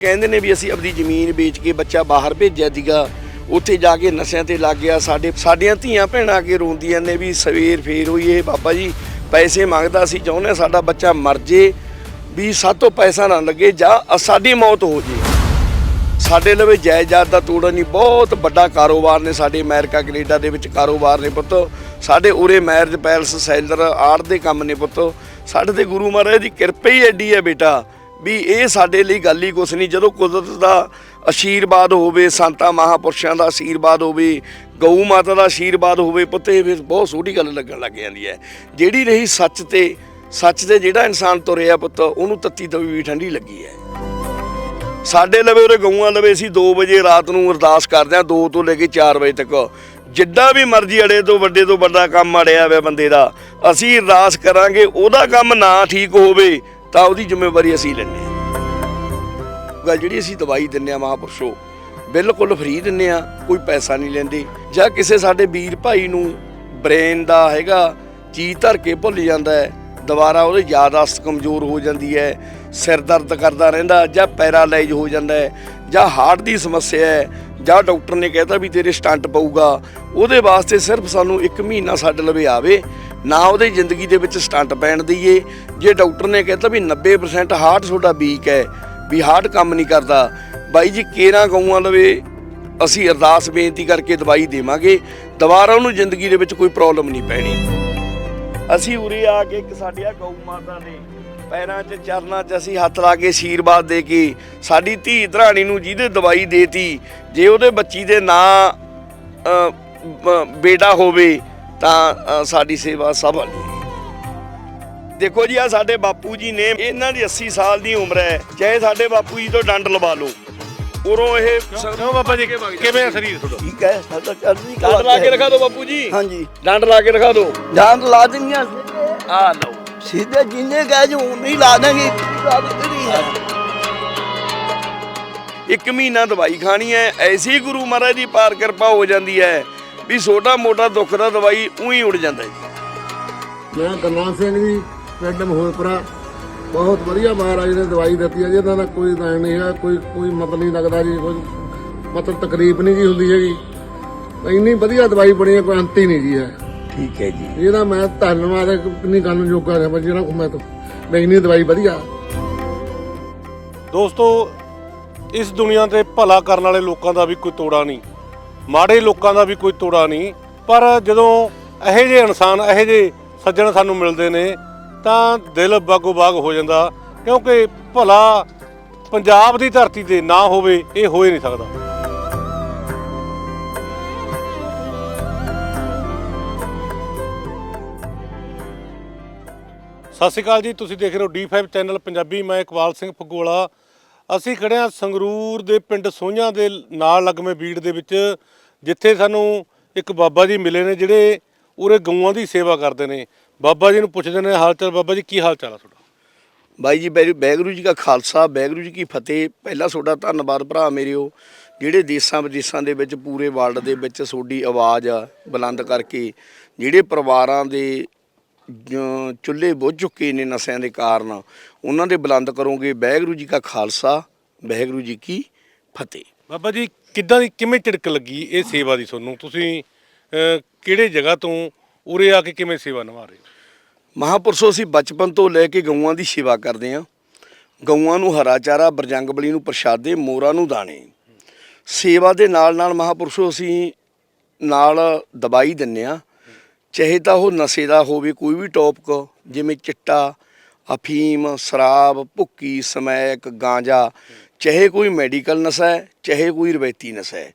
ਕਹਿੰਦੇ ਨੇ ਵੀ ਅਸੀਂ ਆਪਣੀ ਜ਼ਮੀਨ ਵੇਚ ਕੇ ਬੱਚਾ ਬਾਹਰ ਭੇਜਿਆ ਸੀਗਾ। ਉੱਥੇ ਜਾ ਕੇ ਨਸ਼ਿਆਂ ਤੇ ਲੱਗ ਗਿਆ। ਸਾਡੇ, ਸਾਡੀਆਂ ਧੀਆਂ ਭੈਣਾਂ ਆ ਕੇ ਰੋਂਦੀਆਂ ਨੇ ਵੀ ਸਵੇਰ ਫੇਰ ਹੋਈ ਇਹ ਬਾਬਾ ਜੀ, ਪੈਸੇ ਮੰਗਦਾ ਸੀ, ਚਾਹੁੰਦੇ ਹਾਂ ਸਾਡਾ ਬੱਚਾ ਮਰ ਜੇ, ਵੀ ਸਾਤੋਂ ਪੈਸਾ ਨਾ ਲੱਗੇ ਜਾਂ ਸਾਡੀ ਮੌਤ ਹੋ ਜੇ। ਸਾਡੇ ਲਵੇ ਜਾਇਦਾਦ ਦਾ ਤੋੜਨ ਨਹੀਂ, ਬਹੁਤ ਵੱਡਾ ਕਾਰੋਬਾਰ ਨੇ ਸਾਡੇ ਅਮਰੀਕਾ, ਕੈਨੇਡਾ ਦੇ ਵਿੱਚ ਕਾਰੋਬਾਰ ਨੇ ਪੁੱਤ। ਸਾਡੇ ਉਰੇ ਮੈਰਿਜ ਪੈਲਸ ਸੈਲਰ ਆਰਟ ਦੇ ਕੰਮ ਨੇ ਪੁੱਤ। ਸਾਡੇ ਤੇ ਗੁਰੂ ਮਹਾਰਾਜ ਦੀ ਕਿਰਪਾ ਹੀ ਐਡੀ ਹੈ ਬੇਟਾ। ਵੀ ਇਹ ਸਾਡੇ ਲਈ ਗੱਲ ਹੀ ਕੁਛ ਨਹੀਂ। ਜਦੋਂ ਕੁਦਰਤ ਦਾ ਆਸ਼ੀਰਵਾਦ ਹੋਵੇ, ਸੰਤਾਂ ਮਹਾਪੁਰਸ਼ਾਂ ਦਾ ਆਸ਼ੀਰਵਾਦ ਹੋਵੇ, ਗਊ ਮਾਤਾ ਦਾ ਆਸ਼ੀਰਵਾਦ ਹੋਵੇ, ਪੁੱਤ, ਇਹ ਫਿਰ ਬਹੁਤ ਛੋਟੀ ਗੱਲ ਲੱਗਣ ਲੱਗ ਜਾਂਦੀ ਹੈ। ਜਿਹੜੀ ਰਹੀ ਸੱਚ ਤੇ ਸੱਚ ਤੇ ਜਿਹੜਾ ਇਨਸਾਨ ਤੁਰਿਆ ਪੁੱਤ, ਉਹਨੂੰ ਤੱਤੀ ਤਵੀ ਵੀ ਠੰਡੀ ਲੱਗੀ ਹੈ। ਸਾਡੇ ਲਵੇ ਉਹਦੇ ਗਊਆਂ ਲਵੇ, ਅਸੀਂ 2 ਵਜੇ ਰਾਤ ਨੂੰ ਅਰਦਾਸ ਕਰਦੇ ਆ 2 ਤੋਂ ਲੈ ਕੇ 4 ਵਜੇ ਤੱਕ। ਜਿੱਡਾ ਵੀ ਮਰਜ਼ੀ ਅੜੇ ਤੋਂ ਵੱਡੇ ਤੋਂ ਵੱਡਾ ਕੰਮ ਅੜਿਆ ਹੋਇਆ ਬੰਦੇ ਦਾ, ਅਸੀਂ ਅਰਦਾਸ ਕਰਾਂਗੇ, ਉਹਦਾ ਕੰਮ ਨਾ ਠੀਕ ਹੋਵੇ ਤਾਂ ਉਹਦੀ ਜ਼ਿੰਮੇਵਾਰੀ ਅਸੀਂ ਲੈਂਦੇ ਹਾਂ। ਗੱਲ ਜਿਹੜੀ ਅਸੀਂ ਦਵਾਈ ਦਿੰਨੇ ਆ ਮਹਾਪੁਰਸ਼ੋ, ਬਿਲਕੁਲ ਫ੍ਰੀ ਦਿੰਨੇ ਆ ਕੋਈ ਪੈਸਾ ਨਹੀਂ ਲੈਂਦੇ। ਜਾਂ ਕਿਸੇ ਸਾਡੇ ਵੀਰ ਭਾਈ ਨੂੰ ਬ੍ਰੇਨ ਦਾ ਹੈਗਾ, ਚੀਜ਼ ਧਰ ਕੇ ਭੁੱਲ ਜਾਂਦਾ ਹੈ, ਦੁਬਾਰਾ ਉਹਦੀ ਯਾਦਾਸ਼ਤ ਕਮਜ਼ੋਰ ਹੋ ਜਾਂਦੀ ਹੈ, ਸਿਰ ਦਰਦ ਕਰਦਾ ਰਹਿੰਦਾ, ਜਾਂ ਪੈਰਾਲਾਈਜ਼ ਹੋ ਜਾਂਦਾ ਹੈ, ਜਾਂ ਹਾਰਟ ਦੀ ਸਮੱਸਿਆ ਹੈ, ਜਾਂ ਡਾਕਟਰ ਨੇ ਕਹਿਤਾ ਵੀ ਤੇਰੇ ਸਟੰਟ ਪਊਗਾ, ਉਹਦੇ ਵਾਸਤੇ ਸਿਰਫ ਸਾਨੂੰ 1 ਮਹੀਨਾ ਸਾਡੇ ਲਵੇ ਆਵੇ ਨਾ ਉਹਦੀ ਜ਼ਿੰਦਗੀ ਦੇ ਵਿੱਚ ਸਟੰਟ ਪੈਣ ਦਈਏ ਜੇ ਡਾਕਟਰ ਨੇ ਕਹਿਤਾ ਵੀ 90% ਹਾਰਟ ਤੁਹਾਡਾ ਵੀਕ ਹੈ, ਵੀ ਹਾਰਟ ਕੰਮ ਨਹੀਂ ਕਰਦਾ, ਬਾਈ ਜੀ ਕੇਰਾ ਗਊਆਂ ਲਵੇ? ਅਸੀਂ ਅਰਦਾਸ ਬੇਨਤੀ ਕਰਕੇ ਦਵਾਈ ਦੇਵਾਂਗੇ। ਦੁਬਾਰਾ ਉਹਨੂੰ ਜ਼ਿੰਦਗੀ ਦੇ ਵਿੱਚ ਕੋਈ ਪ੍ਰੋਬਲਮ ਨਹੀਂ ਪੈਣੀ। ਅਸੀਂ ਉਰੇ ਆ ਕੇ ਇੱਕ ਸਾਡੀਆ ਗਊ ਮਾਤਾ ਦੇ ਪੈਰਾਂ 'ਚ ਚਰਨਾਂ 'ਚ ਅਸੀਂ ਹੱਥ ਲਾ ਕੇ ਆਸ਼ੀਰਵਾਦ ਦੇ ਕੇ ਸਾਡੀ ਧੀ ਧਰਾਣੀ ਨੂੰ ਜਿਹਦੇ ਦਵਾਈ ਦੇਤੀ, ਜੇ ਉਹਦੇ ਬੱਚੀ ਦੇ ਨਾਂ ਬੇਟਾ ਹੋਵੇ ਤਾਂ ਸਾਡੀ ਸੇਵਾ ਸਫਲ ਹੈ ਦੇਖੋ ਜੀ ਆ ਸਾਡੇ ਬਾਪੂ ਜੀ ਨੇ ਇਹਨਾਂ ਦੀ 80 ਸਾਲ ਦੀ ਉਮਰ ਹੈ। ਚਾਹੇ ਸਾਡੇ ਬਾਪੂ ਜੀ ਤੋਂ ਡੰਡ ਲਵਾ ਲਓ। ਉਰੋਂ ਇਹ ਕਿਉਂ? ਬਾਬਾ ਜੀ? ਕਿਵੇਂ ਆ ਸਰੀਰ ਤੁਹਾਡਾ? ਠੀਕ ਹੈ ਸਾਡਾ ਚੜ੍ਹਦੀ ਕਲਾ ਡੰਡ ਲਾ ਕੇ ਰਖਾ ਦਿਓ ਬਾਪੂ ਜੀ। ਹਾਂਜੀ। ਡੰਡ ਲਾ ਕੇ ਰਖਾ ਦਿਓ। ਜਾਨ ਲਾ ਦਿੰਦੀਆਂ ਆ ਲਓ। ਸਿੱਧੇ ਜਿੰਨੇ ਕਹਿ ਜੋ ਨਹੀਂ ਲਾ ਦਾਂਗੇ ਹੈ। ਇੱਕ ਮਹੀਨਾ ਦਵਾਈ ਖਾਣੀ ਹੈ। ਐਸੀ ਗੁਰੂ ਮਹਾਰਾਜ ਦੀ ਪਾਰ ਕਿਰਪਾ ਹੋ ਜਾਂਦੀ ਹੈ। ਵੀ ਛੋਟਾ ਮੋਟਾ ਦੁੱਖ ਦਾ ਦਵਾਈ ਉਹੀ ਉੜ ਜਾਂਦਾ ਜੀ। ਮੈਂ ਗਰਨਾਮ ਸਿੰਘ ਜੀ ਪਿੰਡ ਮਹੋਲਪੁਰਾ। ਬਹੁਤ ਵਧੀਆ ਮਹਾਰਾਜ ਨੇ ਦਵਾਈ ਦਿੱਤੀ ਹੈ ਜੀ ਇਹਨਾਂ ਦਾ ਕੋਈ ਨਾਂ ਨਹੀਂ ਹੈ ਕੋਈ ਕੋਈ ਮਤਲਬ ਨਹੀਂ ਲੱਗਦਾ ਜੀ ਕੋਈ ਮਤਲਬ ਤਕਲੀਫ ਨਹੀਂ ਜੀ ਹੁੰਦੀ ਹੈਗੀ। ਇੰਨੀ ਵਧੀਆ ਦਵਾਈ ਬਣੀ ਹੈ ਕੋਈ ਅੰਤ ਹੀ ਨਹੀਂ ਜੀ ਹੈ। ਠੀਕ ਹੈ ਜੀ। ਇਹਦਾ ਮੈਂ ਧੰਨਵਾਦ ਹੈ ਕਿ ਕਿੰਨੀ ਗੱਲ ਯੋਗਾ ਹੈ ਜਿਹੜਾ ਮੈਂ ਤਾਂ ਮੈਂ ਇੰਨੀ ਦਵਾਈ ਵਧੀਆ। ਦੋਸਤੋ ਇਸ ਦੁਨੀਆ ਤੇ ਭਲਾ ਕਰਨ ਵਾਲੇ ਲੋਕਾਂ ਦਾ ਵੀ ਕੋਈ ਤੋੜਾ ਨਹੀਂ। ਮਾੜੇ ਲੋਕਾਂ ਦਾ ਵੀ ਕੋਈ ਤੋੜਾ ਨਹੀਂ, ਪਰ ਜਦੋਂ ਇਹੋ ਜਿਹੇ ਇਨਸਾਨ, ਇਹੋ ਜਿਹੇ ਸੱਜਣ ਸਾਨੂੰ ਮਿਲਦੇ ਨੇ, ਤਾਂ ਦਿਲ ਬਾਗੋ ਬਾਗ ਹੋ ਜਾਂਦਾ, ਕਿਉਂਕਿ ਭਲਾ ਪੰਜਾਬ ਦੀ ਧਰਤੀ ਤੇ ਨਾ ਹੋਵੇ, ਇਹ ਹੋ ਹੀ ਨਹੀਂ ਸਕਦਾ। ਸਤਿ ਸ਼੍ਰੀ ਅਕਾਲ ਜੀ, ਤੁਸੀਂ ਦੇਖ ਰਹੇ ਹੋ D5 ਚੈਨਲ ਪੰਜਾਬੀ, ਮੈਂ ਇਕਬਾਲ ਸਿੰਘ ਫਗੋਲਾ ਅਸੀਂ ਖੜੇ ਹਾਂ ਸੰਗਰੂਰ ਦੇ ਪਿੰਡ ਸੋਹਣਾ ਦੇ ਨਾਲ ਲੱਗਵੇਂ ਬੀੜ ਦੇ ਵਿੱਚ, ਜਿੱਥੇ ਸਾਨੂੰ ਇੱਕ ਬਾਬਾ ਜੀ ਮਿਲੇ ਨੇ ਜਿਹੜੇ ਉਰੇ ਗਊਆਂ ਦੀ ਸੇਵਾ ਕਰਦੇ ਨੇ। ਬਾਬਾ ਜੀ ਨੂੰ ਪੁੱਛਦੇ ਨੇ, ਹਾਲ ਚਾਲ ਬਾਬਾ ਜੀ, ਕੀ ਹਾਲ ਚਾਲ ਆ ਤੁਹਾਡਾ? ਬਾਈ ਜੀ ਬੈਰੀ- ਵਾਹਿਗੁਰੂ ਜੀ ਕਾ ਖਾਲਸਾ ਵਾਹਿਗੁਰੂ ਜੀ ਕੀ ਫਤਿਹ। ਪਹਿਲਾਂ ਤੁਹਾਡਾ ਧੰਨਵਾਦ ਭਰਾ ਮੇਰਿਓ, ਜਿਹੜੇ ਦੇਸ਼ਾਂ ਵਿਦੇਸ਼ਾਂ ਦੇ ਵਿੱਚ, ਪੂਰੇ ਵਰਲਡ ਦੇ ਵਿੱਚ ਤੁਹਾਡੀ ਆਵਾਜ਼ ਬੁਲੰਦ ਕਰਕੇ, ਜਿਹੜੇ ਪਰਿਵਾਰਾਂ ਦੇ ਚੁੱਲ੍ਹੇ ਬੁੱਝ ਚੁੱਕੇ ਨੇ ਨਸ਼ਿਆਂ ਦੇ ਕਾਰਨ ਉਹਨਾਂ ਦੇ ਬੁਲੰਦ ਕਰੋਗੇ ਵਾਹਿਗੁਰੂ ਜੀ ਕਾ ਖਾਲਸਾ ਵਾਹਿਗੁਰੂ ਜੀ ਕੀ ਫਤਿਹ। ਬਾਬਾ ਜੀ ਕਿੱਦਾਂ ਦੀ ਕਿਵੇਂ ਝਿੜਕ ਲੱਗੀ ਇਹ ਸੇਵਾ ਦੀ ਤੁਹਾਨੂੰ? ਤੁਸੀਂ ਅਹ, ਕਿਹੜੇ ਜਗ੍ਹਾ ਤੋਂ ਉਰੇ ਆ ਕੇ ਕਿਵੇਂ ਸੇਵਾ ਨਿਭਾ ਰਹੇ ਹੋ? ਮਹਾਪੁਰਸ਼ੋ ਅਸੀਂ ਬਚਪਨ ਤੋਂ ਲੈ ਕੇ ਗਊਆਂ ਦੀ ਸੇਵਾ ਕਰਦੇ ਹਾਂ। ਗਊਆਂ ਨੂੰ ਹਰਾ ਚਾਰਾ ਬਰਜੰਗਬਲੀ ਨੂੰ ਪ੍ਰਸ਼ਾਦੇ ਮੋਰਾਂ ਨੂੰ ਦਾਣੇ। ਸੇਵਾ ਦੇ ਨਾਲ ਨਾਲ ਮਹਾਪੁਰਸ਼ੋ ਅਸੀਂ ਨਾਲ ਦਵਾਈ ਦਿੰਨੇ ਆ ਚਾਹੇ ਤਾਂ ਉਹ ਨਸ਼ੇ ਦਾ ਹੋਵੇ, ਕੋਈ ਵੀ ਟੌਪਿਕ ਜਿਵੇਂ ਚਿੱਟਾ, ਅਫੀਮ, ਸ਼ਰਾਬ, ਭੁੱਕੀ, ਸਮੈਕ, ਗਾਂਜਾ, ਚਾਹੇ ਕੋਈ ਮੈਡੀਕਲ ਨਸ਼ਾ ਹੈ, ਚਾਹੇ ਕੋਈ ਰਵਾਇਤੀ ਨਸ਼ਾ ਹੈ।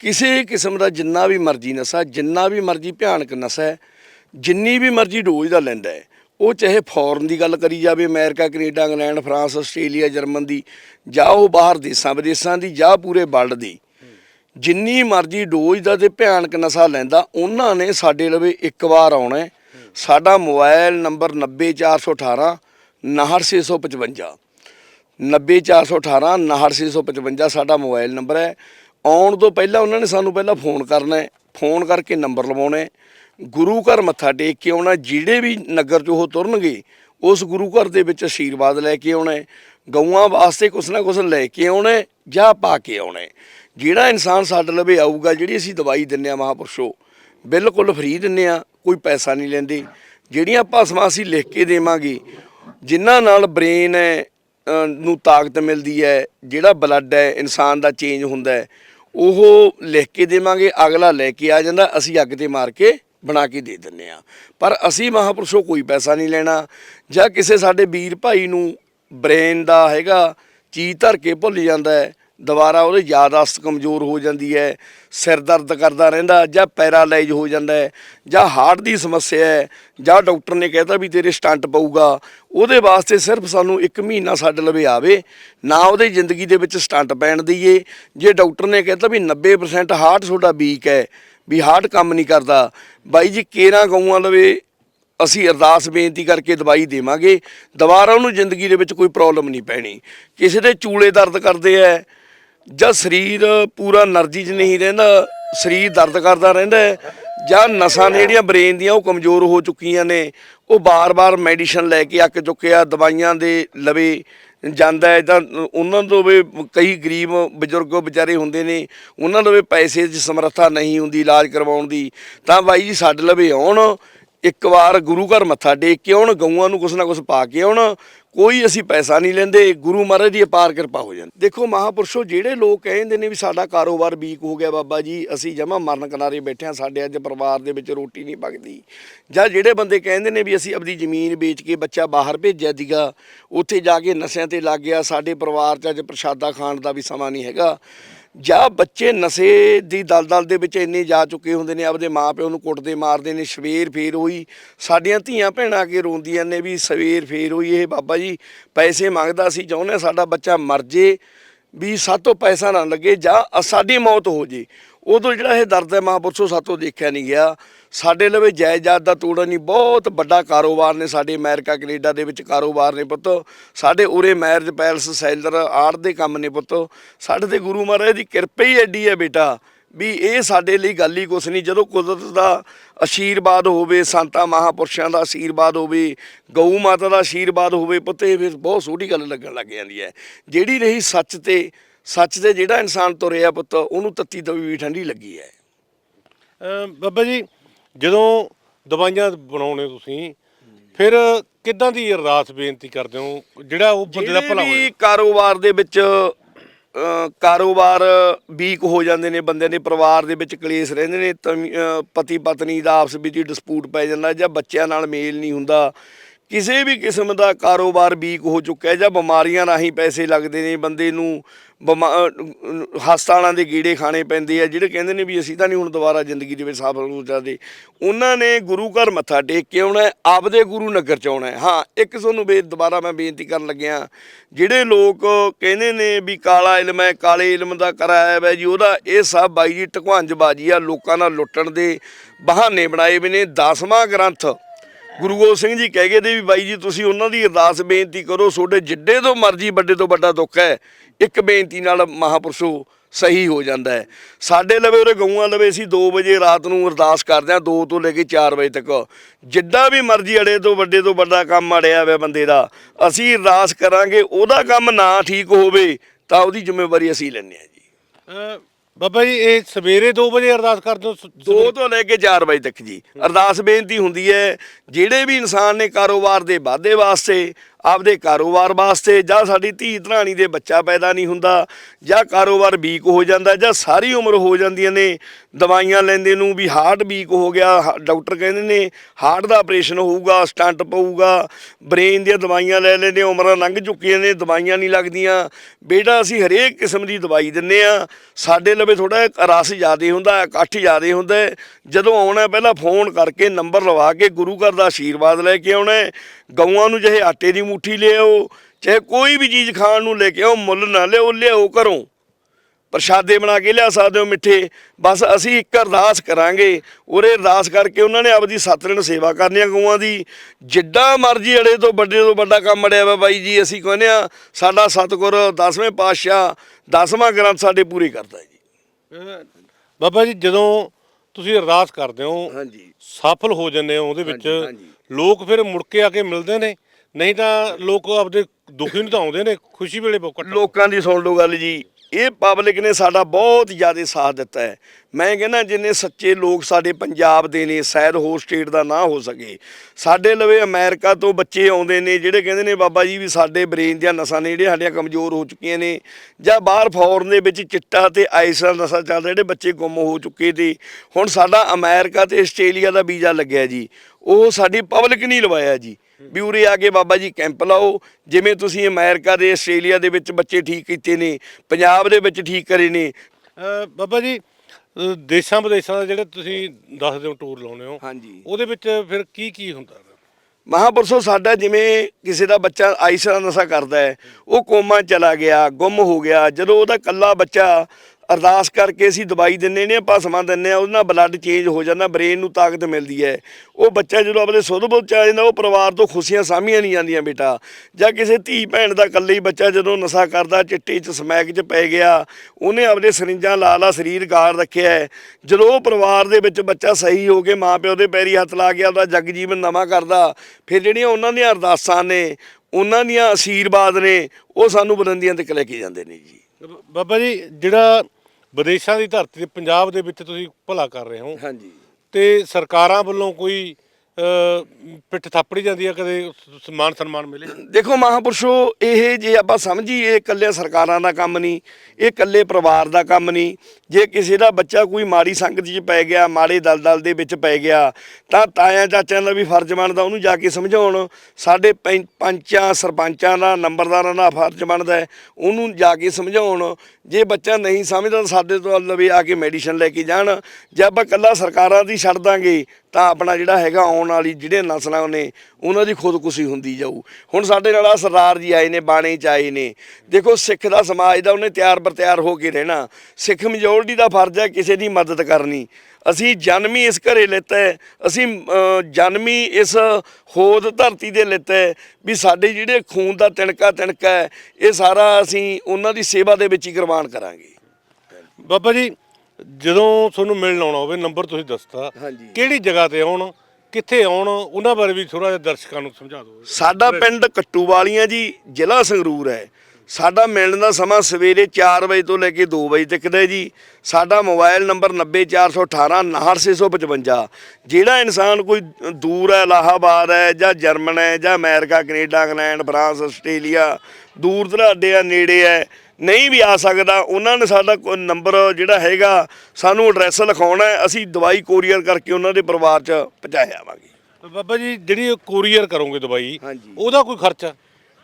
ਕਿਸੇ ਕਿਸਮ ਦਾ ਜਿੰਨਾ ਵੀ ਮਰਜ਼ੀ ਨਸ਼ਾ, ਜਿੰਨਾ ਵੀ ਮਰਜ਼ੀ ਭਿਆਨਕ ਨਸ਼ਾ ਹੈ, ਜਿੰਨੀ ਵੀ ਮਰਜ਼ੀ ਡੋਜ਼ ਦਾ ਲੈਂਦਾ ਹੈ, ਉਹ ਚਾਹੇ ਫੋਰਨ ਦੀ ਗੱਲ ਕਰੀ ਜਾਵੇ, America, Canada, England, France, Australia, German ਦੀ, ਜਾਂ ਉਹ ਬਾਹਰ ਦੇਸ਼ਾਂ ਵਿਦੇਸ਼ਾਂ ਦੀ, ਜਾਂ ਪੂਰੇ ਵਰਲਡ ਦੀ ਜਿੰਨੀ ਮਰਜ਼ੀ ਡੋਜ਼ ਦਾ ਤੇ ਭਿਆਨਕ ਨਸ਼ਾ ਲੈਂਦਾ, ਉਹਨਾਂ ਨੇ ਸਾਡੇ ਲਵੇ ਇੱਕ ਵਾਰ ਆਉਣਾ ਸਾਡਾ ਮੋਬਾਈਲ ਨੰਬਰ 90418 99655 90418 99655 ਸਾਡਾ ਮੋਬਾਈਲ ਨੰਬਰ ਹੈ। ਆਉਣ ਤੋਂ ਪਹਿਲਾਂ ਉਹਨਾਂ ਨੇ ਸਾਨੂੰ ਪਹਿਲਾਂ ਫੋਨ ਕਰਨਾ ਫੋਨ ਕਰਕੇ ਨੰਬਰ ਲਵਾਉਣਾ ਗੁਰੂ ਘਰ ਮੱਥਾ ਟੇਕ ਕੇ ਆਉਣਾ ਜਿਹੜੇ ਵੀ ਨਗਰ 'ਚ ਉਹ ਤੁਰਨਗੇ, ਉਸ ਗੁਰੂ ਘਰ ਦੇ ਵਿੱਚ ਆਸ਼ੀਰਵਾਦ ਲੈ ਕੇ ਆਉਣਾ ਗਊਆਂ ਵਾਸਤੇ ਕੁਛ ਨਾ ਕੁਛ ਲੈ ਕੇ ਆਉਣਾ ਜਾਂ ਪਾ ਕੇ ਆਉਣਾ ਜਿਹੜਾ ਇਨਸਾਨ ਸਾਡੇ ਲਵੇ ਆਊਗਾ, ਜਿਹੜੀ ਅਸੀਂ ਦਵਾਈ ਦਿੰਨੇ ਆ ਮਹਾਪੁਰਸ਼ੋ, ਬਿਲਕੁਲ ਫ੍ਰੀ ਦਿੰਨੇ ਆ, ਕੋਈ ਪੈਸਾ ਨਹੀਂ ਲੈਂਦੇ। ਜਿਹੜੀਆਂ ਭਸਮਾਂ ਅਸੀਂ ਲਿਖ ਕੇ ਦੇਵਾਂਗੇ, ਜਿਨ੍ਹਾਂ ਨਾਲ ਬ੍ਰੇਨ ਹੈ ਨੂੰ ਤਾਕਤ ਮਿਲਦੀ ਹੈ, ਜਿਹੜਾ ਬਲੱਡ ਹੈ, ਇਨਸਾਨ ਦਾ ਚੇਂਜ ਹੁੰਦਾ ਹੈ, ਉਹ ਲਿਖ ਕੇ ਦੇਵਾਂਗੇ, ਅਗਲਾ ਲੈ ਕੇ ਆ ਜਾਂਦਾ, ਅਸੀਂ ਅੱਗ ਤੇ ਮਾਰ ਕੇ ਬਣਾ ਕੇ ਦੇ ਦਿੰਨੇ ਆ। ਪਰ ਅਸੀਂ ਮਹਾਪੁਰਸ਼ੋ ਕੋਈ ਪੈਸਾ ਨਹੀਂ ਲੈਣਾ, ਜਾਂ ਕਿਸੇ ਸਾਡੇ ਵੀਰ ਭਾਈ ਨੂੰ ਬ੍ਰੇਨ ਦਾ ਹੈਗਾ, ਚੀਜ਼ ਧਰ ਕੇ ਭੁੱਲ ਜਾਂਦਾ ਹੈ ਦੁਬਾਰਾ ਉਹਦੀ ਯਾਦਾਸ਼ਤ ਕਮਜ਼ੋਰ ਹੋ ਜਾਂਦੀ ਹੈ, ਸਿਰ ਦਰਦ ਕਰਦਾ ਰਹਿੰਦਾ, ਜਾਂ ਪੈਰਾਲਾਈਜ਼ ਹੋ ਜਾਂਦਾ ਹੈ, ਜਾਂ ਹਾਰਟ ਦੀ ਸਮੱਸਿਆ ਹੈ, ਜਾਂ ਡਾਕਟਰ ਨੇ ਕਹਿਤਾ ਵੀ ਤੇਰੇ ਸਟੰਟ ਪਊਗਾ, ਉਹਦੇ ਵਾਸਤੇ ਸਿਰਫ ਸਾਨੂੰ 1 ਮਹੀਨਾ ਸਾਡੇ ਲਵੇ ਆਵੇ, ਨਾ ਉਹਦੇ ਜ਼ਿੰਦਗੀ ਦੇ ਵਿੱਚ ਸਟੰਟ ਪੈਣ ਦਈਏ। ਜੇ ਡਾਕਟਰ ਨੇ ਕਹਿਤਾ ਵੀ 90% ਹਾਰਟ ਤੁਹਾਡਾ ਵੀਕ ਹੈ, ਵੀ ਹਾਰਟ ਕੰਮ ਨਹੀਂ ਕਰਦਾ, ਬਾਈ ਜੀ ਕੇਰਾਂ ਗਊਆਂ ਲਵੇ, ਅਸੀਂ ਅਰਦਾਸ ਬੇਨਤੀ ਕਰਕੇ ਦਵਾਈ ਦੇਵਾਂਗੇ, ਦੁਬਾਰਾ ਉਹਨੂੰ ਜ਼ਿੰਦਗੀ ਦੇ ਵਿੱਚ ਕੋਈ ਪ੍ਰੋਬਲਮ ਨਹੀਂ ਪੈਣੀ। ਕਿਸੇ ਦੇ ਚੂਲੇ ਦਰਦ ਕਰਦੇ ਐ ਜਾਂ ਸਰੀਰ ਪੂਰਾ એનર્ਜੀ 'ਚ ਨਹੀਂ ਰਹਿੰਦਾ, ਸਰੀਰ ਦਰਦ ਕਰਦਾ ਰਹਿੰਦਾ ਜਾਂ ਨਸਾਂ ਨੇ ਜਿਹੜੀਆਂ ਬ੍ਰੇਨ ਦੀਆਂ ਉਹ ਕਮਜ਼ੋਰ ਹੋ ਚੁੱਕੀਆਂ ਨੇ, ਉਹ ਬਾਰ-ਬਾਰ ਮੈਡੀਸਨ ਲੈ ਕੇ ਅੱਕ ਚੁੱਕਿਆ, ਦਵਾਈਆਂ ਦੇ ਲਵੇ ਜਾਂਦਾ ਹੈ ਉਹਨਾਂ ਤੋਂ ਵੀ ਕਈ ਗਰੀਬ ਬਜ਼ੁਰਗ ਵਿਚਾਰੇ ਹੁੰਦੇ ਨੇ, ਉਹਨਾਂ ਲਵੇ ਪੈਸੇ ਦੀ ਸਮਰੱਥਾ ਨਹੀਂ ਹੁੰਦੀ, ਇਲਾਜ ਕਰਵਾਉਣ ਦੀ। ਤਾਂ ਬਾਈ ਜੀ, ਸਾਡੇ ਲਵੇ ਆਉਣ, ਇੱਕ ਵਾਰ ਗੁਰੂ ਘਰ ਮੱਥਾ ਟੇਕ ਕੇ ਆਉਣ, ਗਊਆਂ ਨੂੰ ਕੁਛ ਨਾ ਕੁਛ ਪਾ ਕੇ ਆਉਣ ਕੋਈ ਅਸੀਂ ਪੈਸਾ ਨਹੀਂ ਲੈਂਦੇ, ਗੁਰੂ ਮਹਾਰਾਜ ਦੀ ਅਪਾਰ ਕਿਰਪਾ ਹੋ ਜਾਂਦੀ। ਦੇਖੋ ਮਹਾਪੁਰਸ਼ੋ, ਜਿਹੜੇ ਲੋਕ ਕਹਿੰਦੇ ਨੇ ਵੀ ਸਾਡਾ ਕਾਰੋਬਾਰ ਵੀਕ ਹੋ ਗਿਆ ਬਾਬਾ ਜੀ, ਅਸੀਂ ਜਮਾ ਮਰਨ ਕਿਨਾਰੇ ਬੈਠੇ ਹਾਂ, ਸਾਡੇ ਅੱਜ ਪਰਿਵਾਰ ਦੇ ਵਿੱਚ ਰੋਟੀ ਨਹੀਂ ਪੱਕਦੀ। ਜਾਂ ਜਿਹੜੇ ਬੰਦੇ ਕਹਿੰਦੇ ਨੇ ਵੀ ਅਸੀਂ ਆਪਣੀ ਜ਼ਮੀਨ ਵੇਚ ਕੇ ਬੱਚਾ ਬਾਹਰ ਭੇਜਿਆ ਦੀਗਾ ਉੱਥੇ ਜਾ ਕੇ ਨਸ਼ਿਆਂ ਤੇ ਲੱਗ ਗਿਆ, ਸਾਡੇ ਪਰਿਵਾਰ 'ਚ ਅੱਜ ਪ੍ਰਸ਼ਾਦਾ ਖਾਣ ਦਾ ਵੀ ਸਮਾਂ ਨਹੀਂ ਹੈਗਾ। ਜਾਂ ਬੱਚੇ ਨਸ਼ੇ ਦੀ ਦਲਦਲ ਦੇ ਵਿੱਚ ਇੰਨੇ ਜਾ ਚੁੱਕੇ ਹੁੰਦੇ ਨੇ, ਆਪਦੇ ਮਾਪਿਓ ਨੂੰ ਕੁੱਟਦੇ ਮਾਰਦੇ ਨੇ, ਸਵੇਰ ਫੇਰ ਹੋਈ ਸਾਡੀਆਂ ਧੀਆਂ ਭੈਣਾਂ ਕੇ ਰੋਂਦੀਆਂ ਨੇ ਵੀ ਸਵੇਰ ਫੇਰ ਹੋਈ ਇਹ ਬਾਬਾ ਜੀ ਪੈਸੇ ਮੰਗਦਾ ਸੀ, ਚਾਹੁੰਦੇ ਹਾਂ ਸਾਡਾ ਬੱਚਾ ਮਰ ਜੇ, ਵੀ ਸਾਤੋਂ ਪੈਸਾ ਨਾ ਲੱਗੇ ਜਾਂ ਸਾਡੀ ਮੌਤ ਹੋ ਜੇ। ਉਦੋਂ ਜਿਹੜਾ ਇਹ ਦਰਦ ਹੈ ਮਹਾਂਪੁਰਸ਼ੋ ਸਾਤੋਂ ਦੇਖਿਆ ਨਹੀਂ ਗਿਆ। ਸਾਡੇ ਲਵੇ ਜਾਇਦਾਦ ਦਾ ਤੋੜਾ ਨਹੀਂ ਬਹੁਤ ਵੱਡਾ ਕਾਰੋਬਾਰ ਨੇ ਸਾਡੇ ਅਮਰੀਕਾ, ਕੈਨੇਡਾ ਦੇ ਵਿੱਚ ਕਾਰੋਬਾਰ ਨੇ ਪੁੱਤ। ਸਾਡੇ ਉਰੇ ਮੈਰਿਜ ਪੈਲਸ ਸੈਲਰ ਆੜ ਦੇ ਕੰਮ ਨੇ ਪੁੱਤ। ਸਾਡੇ ਤੇ ਗੁਰੂ ਮਹਾਰਾਜ ਦੀ ਕਿਰਪਾ ਹੀ ਐਡੀ ਹੈ ਬੇਟਾ, ਵੀ ਇਹ ਸਾਡੇ ਲਈ ਗੱਲ ਹੀ ਕੁਛ ਨਹੀਂ। ਜਦੋਂ ਕੁਦਰਤ ਦਾ ਆਸ਼ੀਰਵਾਦ ਹੋਵੇ, ਸੰਤਾਂ ਮਹਾਪੁਰਸ਼ਾਂ ਦਾ ਆਸ਼ੀਰਵਾਦ ਹੋਵੇ, ਗਊ ਮਾਤਾ ਦਾ ਆਸ਼ੀਰਵਾਦ ਹੋਵੇ, ਪੁੱਤ, ਇਹ ਫਿਰ ਬਹੁਤ ਛੋਟੀ ਗੱਲ ਲੱਗਣ ਲੱਗ ਜਾਂਦੀ ਹੈ। ਜਿਹੜੀ ਰਹੀ ਸੱਚ ਤੇ ਸੱਚ ਤੇ ਜਿਹੜਾ ਇਨਸਾਨ ਤੁਰਿਆ ਪੁੱਤ ਉਹਨੂੰ ਤੱਤੀ ਤਵੀ ਵੀ ਠੰਡੀ ਲੱਗੀ ਹੈ ਬਾਬਾ ਜੀ ਜਦੋਂ ਦਵਾਈਆਂ ਬਣਾਉਣੇ ਤੁਸੀਂ ਫਿਰ ਕਿੱਦਾਂ ਦੀ ਅਰਦਾਸ ਬੇਨਤੀ ਕਰਦੇ ਹੋ? ਜਿਹੜਾ ਉਹ ਬੰਦੇ ਦਾ ਭਲਾ ਹੋਵੇ ਕਾਰੋਬਾਰ ਦੇ ਵਿੱਚ ਕਾਰੋਬਾਰ ਵੀਕ ਹੋ ਜਾਂਦੇ ਨੇ ਬੰਦਿਆਂ ਦੇ ਪਰਿਵਾਰ ਦੇ ਵਿੱਚ ਕਲੇਸ਼ ਰਹਿੰਦੇ ਨੇ ਪਤੀ ਪਤਨੀ ਦਾ ਆਪਸ ਵਿੱਚ ਡਿਸਪੂਟ ਪੈ ਜਾਂਦਾ ਜਾਂ ਬੱਚਿਆਂ ਨਾਲ ਮੇਲ ਨਹੀਂ ਹੁੰਦਾ ਕਿਸੇ ਵੀ ਕਿਸਮ ਦਾ ਕਾਰੋਬਾਰ ਵੀਕ ਹੋ ਚੁੱਕਾ ਹੈ ਜਾਂ ਬਿਮਾਰੀਆਂ ਰਾਹੀਂ ਪੈਸੇ ਲੱਗਦੇ ਨੇ, ਬੰਦੇ ਨੂੰ ਬਿਮਾ- ਹਸਪਤਾਲਾਂ ਦੇ ਗੀੜੇ ਖਾਣੇ ਪੈਂਦੇ ਆ, ਜਿਹੜੇ ਕਹਿੰਦੇ ਨੇ ਵੀ ਅਸੀਂ ਤਾਂ ਨਹੀਂ ਹੁਣ ਦੁਬਾਰਾ ਜ਼ਿੰਦਗੀ ਦੇ ਵਿੱਚ ਸਫਲ ਹੋ ਸਕਦੇ ਉਹਨਾਂ ਨੇ ਗੁਰੂ ਘਰ ਮੱਥਾ ਟੇਕ ਕੇ ਆਉਣਾ ਆਪਦੇ ਗੁਰੂ ਨਗਰ ਚ ਆਉਣਾ ਹਾਂ। ਇੱਕ ਤੁਹਾਨੂੰ ਬੇ, ਦੁਬਾਰਾ ਮੈਂ ਬੇਨਤੀ ਕਰਨ ਲੱਗਿਆ, ਜਿਹੜੇ ਲੋਕ ਕਹਿੰਦੇ ਨੇ ਵੀ ਕਾਲਾ ਇਲਮ ਹੈ, ਕਾਲੇ ਇਲਮ ਦਾ ਕਰਾਇਆ ਹੈ ਜੀ, ਉਹਦਾ ਇਹ ਸਭ ਬਾਈ ਜੀ ਢਕਵੰਜਬਾਜੀ ਆ, ਲੋਕਾਂ ਨਾਲ ਲੁੱਟਣ ਦੇ ਬਹਾਨੇ ਬਣਾਏ ਵੀ ਨੇ। ਦਸਵਾਂ ਗ੍ਰੰਥ ਗੁਰੂ ਗੋਬਿੰਦ ਸਿੰਘ ਜੀ ਕਹਿ ਗਏ ਦੇ ਵੀ ਬਾਈ ਜੀ, ਤੁਸੀਂ ਉਹਨਾਂ ਦੀ ਅਰਦਾਸ, ਬੇਨਤੀ ਕਰੋ, ਤੁਹਾਡੇ ਜਿੱਡੇ ਤੋਂ ਮਰਜ਼ੀ ਵੱਡੇ ਤੋਂ ਵੱਡਾ ਦੁੱਖ ਹੈ, ਇੱਕ ਬੇਨਤੀ ਨਾਲ ਮਹਾਪੁਰਸ਼ੋ ਸਹੀ ਹੋ ਜਾਂਦਾ ਹੈ। ਸਾਡੇ ਲਵੇ ਉਹਦੇ ਗਊਆਂ ਲਵੇ, ਅਸੀਂ 2 ਵਜੇ ਰਾਤ ਨੂੰ ਅਰਦਾਸ ਕਰਦੇ ਹਾਂ 2 ਤੋਂ ਲੈ ਕੇ 4 ਵਜੇ ਤੱਕ। ਜਿੱਡਾ ਵੀ ਮਰਜ਼ੀ ਅੜੇ ਤੋਂ ਵੱਡੇ ਤੋਂ ਵੱਡਾ ਕੰਮ ਅੜਿਆ ਹੋਇਆ ਬੰਦੇ ਦਾ, ਅਸੀਂ ਅਰਦਾਸ ਕਰਾਂਗੇ, ਉਹਦਾ ਕੰਮ ਨਾ ਠੀਕ ਹੋਵੇ, ਤਾਂ ਉਹਦੀ ਜ਼ਿੰਮੇਵਾਰੀ ਅਸੀਂ ਲੈਂਦੇ ਹਾਂ ਜੀ। ਬਾਬਾ ਜੀ, ਇਹ ਸਵੇਰੇ 2 ਵਜੇ ਅਰਦਾਸ ਕਰਦੇ ਹੋ, ਸ- ਦੋ ਤੋਂ ਲੈ ਕੇ 4 ਵਜੇ ਤੱਕ ਜੀ। ਅਰਦਾਸ ਬੇਨਤੀ ਹੁੰਦੀ ਹੈ, ਜਿਹੜੇ ਵੀ ਇਨਸਾਨ ਨੇ ਕਾਰੋਬਾਰ ਦੇ ਵਾਧੇ ਵਾਸਤੇ ਆਪਦੇ ਕਾਰੋਬਾਰ ਵਾਸਤੇ ਜਾਂ ਸਾਡੀ ਧੀ ਧਰਾਣੀ ਦੇ ਬੱਚਾ ਪੈਦਾ ਨਹੀਂ ਹੁੰਦਾ ਜਾਂ ਕਾਰੋਬਾਰ ਵੀਕ ਹੋ ਜਾਂਦਾ ਜਾਂ ਸਾਰੀ ਉਮਰ ਹੋ ਜਾਂਦੀਆਂ ਨੇ, ਦਵਾਈਆਂ ਲੈਂਦੇ ਨੂੰ ਵੀ ਹਾਰਟ ਵੀਕ ਹੋ ਗਿਆ, ਹਾ- ਡਾਕਟਰ ਕਹਿੰਦੇ ਨੇ ਹਾਰਟ ਦਾ ਆਪਰੇਸ਼ਨ ਹੋਊਗਾ, ਸਟੰਟ ਪਊਗਾ, ਬ੍ਰੇਨ ਦੀਆਂ ਦਵਾਈਆਂ ਲੈ ਲੈਂਦੇ, ਉਮਰਾਂ ਲੰਘ ਚੁੱਕੀਆਂ ਨੇ, ਦਵਾਈਆਂ ਨਹੀਂ ਲੱਗਦੀਆਂ। ਬੇਟਾ, ਅਸੀਂ ਹਰੇਕ ਕਿਸਮ ਦੀ ਦਵਾਈ ਦਿੰਨੇ ਆ ਸਾਡੇ ਲਵੇ ਥੋੜਾ ਰਸ ਜ਼ਿਆਦੇ ਹੁੰਦਾ, ਇਕੱਠ ਜ਼ਿਆਦੇ ਹੁੰਦਾ ਜਦੋਂ ਆਉਣਾ ਪਹਿਲਾਂ ਫੋਨ ਕਰਕੇ ਨੰਬਰ ਲਵਾ ਕੇ ਗੁਰੂ ਘਰ ਦਾ ਆਸ਼ੀਰਵਾਦ ਲੈ ਕੇ ਆਉਣਾ ਗਊਆਂ ਨੂੰ ਚਾਹੇ ਆਟੇ ਦੀ ਮੁੱਠੀ ਲਿਆਓ ਚਾਹੇ ਕੋਈ ਵੀ ਚੀਜ਼ ਖਾਣ ਨੂੰ ਲੈ ਕੇ ਆਓ ਮੁੱਲ ਨਾ ਲਿਆਓ ਲਿਆਓ ਘਰੋਂ। ਪ੍ਰਸ਼ਾਦੇ ਬਣਾ ਕੇ ਲਿਆ ਸਕਦੇ ਹੋ ਮਿੱਠੇ। ਬਸ ਅਸੀਂ ਇੱਕ ਅਰਦਾਸ ਕਰਾਂਗੇ। ਉਰੇ ਅਰਦਾਸ ਕਰਕੇ ਉਹਨਾਂ ਨੇ ਆਪਦੀ ਸੱਤ ਦਿਨ ਸੇਵਾ ਕਰਨੀ ਆ ਗਊਆਂ ਦੀ। ਜਿੱਡਾ ਮਰਜ਼ੀ ਅੜੇ ਤੋਂ ਵੱਡੇ ਤੋਂ ਵੱਡਾ ਕੰਮ ਅੜਿਆ ਵਾ ਬਾਈ ਜੀ ਅਸੀਂ ਕਹਿੰਦੇ ਆ ਸਾਡਾ ਸਤਿਗੁਰ ਦਸਵੇਂ ਪਾਤਸ਼ਾਹ ਦਸਵਾਂ ਗ੍ਰੰਥ ਸਾਡੇ ਪੂਰੇ ਕਰਦਾ ਜੀ। ਬਾਬਾ ਜੀ ਜਦੋਂ ਤੁਸੀਂ ਅਰਦਾਸ ਕਰਦੇ ਹੋ ਹਾਂਜੀ। ਸਫਲ ਹੋ ਜੰਨੇ ਹੋ ਉਹਦੇ ਵਿੱਚ। ਲੋਕ ਫਿਰ ਮੁੜ ਕੇ ਆ ਕੇ ਮਿਲਦੇ ਨੇ। ਨਹੀਂ ਤਾਂ ਲੋਕ ਆਪਦੇ ਦੁਖੀ ਨੂੰ ਤਾਂ ਆਉਂਦੇ ਨੇ, ਖੁਸ਼ੀ ਵੇਲੇ ਬਹੁਤ ਲੋਕਾਂ ਦੀ ਸੁਣ ਲਓ ਗੱਲ ਜੀ, ਇਹ ਪਬਲਿਕ ਨੇ ਸਾਡਾ ਬਹੁਤ ਜ਼ਿਆਦਾ ਸਾਥ ਦਿੱਤਾ ਹੈ। ਮੈਂ ਕਹਿੰਦਾ ਜਿੰਨੇ ਸੱਚੇ ਲੋਕ ਸਾਡੇ ਪੰਜਾਬ ਦੇ ਨੇ, ਸ਼ਾਇਦ ਹੋਰ ਸਟੇਟ ਦਾ ਨਾ ਹੋ ਸਕੇ। ਸਾਡੇ ਲਵੇ ਅਮਰੀਕਾ ਤੋਂ ਬੱਚੇ ਆਉਂਦੇ ਨੇ, ਜਿਹੜੇ ਕਹਿੰਦੇ ਨੇ ਬਾਬਾ ਜੀ ਵੀ ਸਾਡੇ ਬ੍ਰੇਨ ਦੀਆਂ ਨਸਾਂ ਨੇ ਜਿਹੜੀਆਂ ਸਾਡੀਆਂ ਕਮਜ਼ੋਰ ਹੋ ਚੁੱਕੀਆਂ ਨੇ। ਜਾਂ ਬਾਹਰ ਫੌਰਨ ਦੇ ਵਿੱਚ ਚਿੱਟਾ ਤੇ ਆਈਸ ਦਾ ਨਸ਼ਾ ਚੱਲਦਾ, ਜਿਹੜੇ ਬੱਚੇ ਗੁੰਮ ਹੋ ਚੁੱਕੇ ਤੇ। ਹੁਣ ਸਾਡਾ ਅਮਰੀਕਾ ਤੇ ਆਸਟ੍ਰੇਲੀਆ ਦਾ ਵੀਜ਼ਾ ਲੱਗਿਆ ਜੀ। ਉਹ ਸਾਡੀ ਪਬਲਿਕ ਨਹੀਂ ਲਵਾਇਆ ਜੀ। ਵੀ ਉਰੇ ਆ ਕੇ ਬਾਬਾ ਜੀ ਕੈਂਪ ਲਾਓ। ਜਿਵੇਂ ਤੁਸੀਂ ਅਮਰੀਕਾ ਦੇ ਆਸਟ੍ਰੇਲੀਆ ਦੇ ਵਿੱਚ ਬੱਚੇ ਠੀਕ ਕੀਤੇ ਨੇ ਪੰਜਾਬ ਦੇ ਵਿੱਚ ਠੀਕ ਕਰੇ ਨੇ। ਬਾਬਾ ਜੀ ਦੇਸ਼ਾਂ ਵਿਦੇਸ਼ਾਂ ਦਾ ਜਿਹੜੇ ਤੁਸੀਂ ਦੱਸਦੇ ਹੋ ਟੂਰ ਲਾਉਨੇ ਹੋ ਹਾਂਜੀ। ਉਹਦੇ ਵਿੱਚ ਫਿਰ ਕੀ ਕੀ ਹੁੰਦਾ? ਮਹਾਂਪੁਰਸ਼ੋ ਸਾਡਾ ਜਿਵੇਂ ਕਿਸੇ ਦਾ ਬੱਚਾ ਆਈਸ ਦਾ ਨਸ਼ਾ ਕਰਦਾ ਹੈ ਉਹ ਕੋਮਾ ਚਲਾ ਗਿਆ ਗੁੰਮ ਹੋ ਗਿਆ। ਜਦੋਂ ਉਹਦਾ ਕੱਲਾ ਬੱਚਾ ਅਰਦਾਸ ਕਰਕੇ ਅਸੀਂ ਦਵਾਈ ਦਿੰਨੇ ਨੇ ਭਸਮਾਂ ਦਿੰਨੇ ਆ ਉਹਦੇ ਨਾਲ ਬਲੱਡ ਚੇਂਜ ਹੋ ਜਾਂਦਾ ਬ੍ਰੇਨ ਨੂੰ ਤਾਕਤ ਮਿਲਦੀ ਹੈ। ਉਹ ਬੱਚਾ ਜਦੋਂ ਆਪਣੇ ਸੁੱਧ ਬੁੱਧ ਚ ਆ ਜਾਂਦਾ, ਉਹ ਪਰਿਵਾਰ ਤੋਂ ਖੁਸ਼ੀਆਂ ਸਾਂਭੀਆਂ ਨਹੀਂ ਜਾਂਦੀਆਂ ਬੇਟਾ। ਜਾਂ ਕਿਸੇ ਧੀ ਭੈਣ ਦਾ ਇਕੱਲੇ ਹੀ ਬੱਚਾ ਜਦੋਂ ਨਸ਼ਾ ਕਰਦਾ, ਚਿੱਟੇ ਚ, ਸਮੈਕ ਚ ਪੈ ਗਿਆ, ਉਹਨੇ ਆਪਣੇ ਸਰਿੰਜਾਂ ਲਾ ਲਾ, ਸਰੀਰ ਗਾਰ ਰੱਖਿਆ ਜਦੋਂ ਉਹ ਪਰਿਵਾਰ ਦੇ ਵਿੱਚ ਬੱਚਾ ਸਹੀ ਹੋ ਕੇ ਮਾਂ ਪਿਓ ਦੇ ਪੈਰੀ ਹੱਥ ਲਾ ਕੇ ਉਹਦਾ ਜਗ ਜੀਵਨ ਨਵਾਂ ਕਰਦਾ, ਫਿਰ ਜਿਹੜੀਆਂ ਉਹਨਾਂ ਦੀਆਂ ਅਰਦਾਸਾਂ ਨੇ, ਉਹਨਾਂ ਦੀਆਂ ਆਸ਼ੀਰਵਾਦ ਨੇ, ਉਹ ਸਾਨੂੰ ਬੁਲੰਦੀਆਂ ਤੱਕ ਲੈ ਕੇ ਜਾਂਦੇ ਨੇ ਜੀ। ਬਾਬਾ ਜੀ, ਜਿਹੜਾ ਵਿਦੇਸ਼ਾਂ ਦੀ ਧਰਤੀ ਤੇ ਪੰਜਾਬ ਦੇ ਵਿੱਚ ਤੁਸੀਂ ਭਲਾ ਕਰ ਰਹੇ ਹੋ। ਹਾਂਜੀ। ਤੇ ਸਰਕਾਰਾਂ ਵੱਲੋਂ ਕੋਈ ਪਿੱਠ ਥਾਪੜੀ ਜਾਂਦੀ ਆ, ਕਦੇ ਸ- ਸਨਮਾਨ ਸਨਮਾਨ ਮਿਲੇ? ਦੇਖੋ ਮਹਾਂਪੁਰਸ਼ੋ, ਇਹ ਜੇ ਆਪਾਂ ਸਮਝੀਏ ਇਕੱਲੇ ਸਰਕਾਰਾਂ ਦਾ ਕੰਮ ਨਹੀਂ, ਇਹ ਇਕੱਲੇ ਪਰਿਵਾਰ ਦਾ ਕੰਮ ਨਹੀਂ। ਜੇ ਕਿਸੇ ਦਾ ਬੱਚਾ ਕੋਈ ਮਾੜੀ ਸੰਗਤ 'ਚ ਪੈ ਗਿਆ, ਮਾੜੇ ਦਲਦਲ ਦੇ ਵਿੱਚ ਪੈ ਗਿਆ, ਤਾਂ ਤਾਇਆਂ ਚਾਚਿਆਂ ਦਾ ਵੀ ਫਰਜ਼ ਬਣਦਾ, ਉਹਨੂੰ ਜਾ ਕੇ ਸਮਝਾਉਣ। ਸਾਡੇ ਪੈਂ- ਪੰਚਾਂ, ਸਰਪੰਚਾਂ ਦਾ, ਨੰਬਰਦਾਰਾਂ ਦਾ ਫਰਜ਼ ਬਣਦਾ ਉਹਨੂੰ ਜਾ ਕੇ ਸਮਝਾਉਣ। ਜੇ ਬੱਚਾ ਨਹੀਂ ਸਮਝਦਾ, ਤਾਂ ਸਾਡੇ ਤੋਂ ਲਵੇ ਆ ਕੇ ਮੈਡੀਸਨ ਲੈ ਕੇ ਜਾਣ। ਜੇ ਆਪਾਂ ਇਕੱਲਾ ਸਰਕਾਰਾਂ ਦੀ ਛੱਡ ਦਾਂਗੇ ਤਾਂ ਆਪਣਾ ਜਿਹੜਾ ਹੈਗਾ ਆਉਣ ਵਾਲੀ ਜਿਹੜੇ ਨਸਲਾਂ ਨੇ ਉਹਨਾਂ ਦੀ ਖੁਦਕੁਸ਼ੀ ਹੁੰਦੀ ਜਾਊ। ਹੁਣ ਸਾਡੇ ਨਾਲ ਆ ਸਰਦਾਰ ਜੀ ਆਏ ਨੇ ਬਾਣੇ ਚ ਆਏ ਨੇ। ਦੇਖੋ ਸਿੱਖ ਦਾ ਸਮਾਜ ਦਾ ਉਹਨੇ ਤਿਆਰ ਬਰ ਤਿਆਰ ਹੋ ਕੇ ਰਹਿਣਾ। ਸਿੱਖ ਮੈਜੋਰਟੀ ਦਾ ਫਰਜ਼ ਹੈ ਕਿਸੇ ਦੀ ਮਦਦ ਕਰਨੀ। ਅਸੀਂ ਜਨਮੀ ਇਸ ਘਰੇ ਲਿੱਤਾ ਅਸੀਂ ਅ, ਜਨਮੀ ਇਸ ਹੋਦ ਧਰਤੀ ਦੇ ਲਿੱਤਾ ਵੀ ਸਾਡੇ ਜਿਹੜੇ ਖੂਨ ਦਾ ਤਿਣਕਾ ਤਿਣਕਾ ਹੈ ਇਹ ਸਾਰਾ ਅਸੀਂ ਉਹਨਾਂ ਦੀ ਸੇਵਾ ਦੇ ਵਿੱਚ ਹੀ ਕੁਰਬਾਨ ਕਰਾਂਗੇ। ਬਾਬਾ ਜੀ ਜਦੋਂ ਤੁਹਾਨੂੰ ਮਿਲਣ ਆਉਣਾ ਹੋਵੇ ਨੰਬਰ ਤੁਸੀਂ ਦੱਸਤਾ ਹਾਂਜੀ। ਕਿਹੜੀ ਜਗ੍ਹਾ ਤੇ ਆਉਣ ਕਿੱਥੇ ਆਉਣ ਉਹਨਾਂ ਬਾਰੇ ਵੀ ਥੋੜਾ ਜਿਹਾ ਦਰਸ਼ਕਾਂ ਨੂੰ ਸਮਝਾ ਦਿਓ। ਸਾਡਾ ਪਿੰਡ ਕੱਟੂ ਵਾਲੀਆਂ ਜੀ ਜ਼ਿਲ੍ਹਾ ਸੰਗਰੂਰ ਹੈ। ਸਾਡਾ ਮਿਲਣ ਦਾ ਸਮਾਂ ਸਵੇਰੇ 4 ਵਜੇ ਤੋਂ ਲੈ ਕੇ 2 ਵਜੇ ਤੱਕ ਦਾ ਹੈ ਜੀ। ਸਾਡਾ ਮੋਬਾਈਲ ਨੰਬਰ 90418 99655 ਜਿਹੜਾ ਇਨਸਾਨ ਕੋਈ ਦੂਰ ਹੈ ਇਲਾਹਾਬਾਦ ਹੈ ਜਾਂ ਜਰਮਨ ਹੈ ਜਾਂ America Canada England France Australia ਦੂਰ ਦਰਾਡੇ ਆ ਨੇੜੇ ਹੈ ਨਹੀਂ ਵੀ ਆ ਸਕਦਾ ਉਹਨਾਂ ਨੇ ਸਾਡਾ ਨੰਬਰ ਜਿਹੜਾ ਹੈਗਾ ਸਾਨੂੰ ਐਡਰੈਸ ਲਿਖਾਉਣਾ ਅਸੀਂ ਦਵਾਈ ਕੋਰੀਅਰ ਕਰਕੇ ਉਹਨਾਂ ਦੇ ਪਰਿਵਾਰ 'ਚ ਪਹੁੰਚਾ ਆਵਾਂਗੇ। ਬਾਬਾ ਜੀ ਜਿਹੜੀ ਕੋਰੀਅਰ ਕਰੋਗੇ ਦਵਾਈ। ਉਹਦਾ ਕੋਈ ਖਰਚਾ?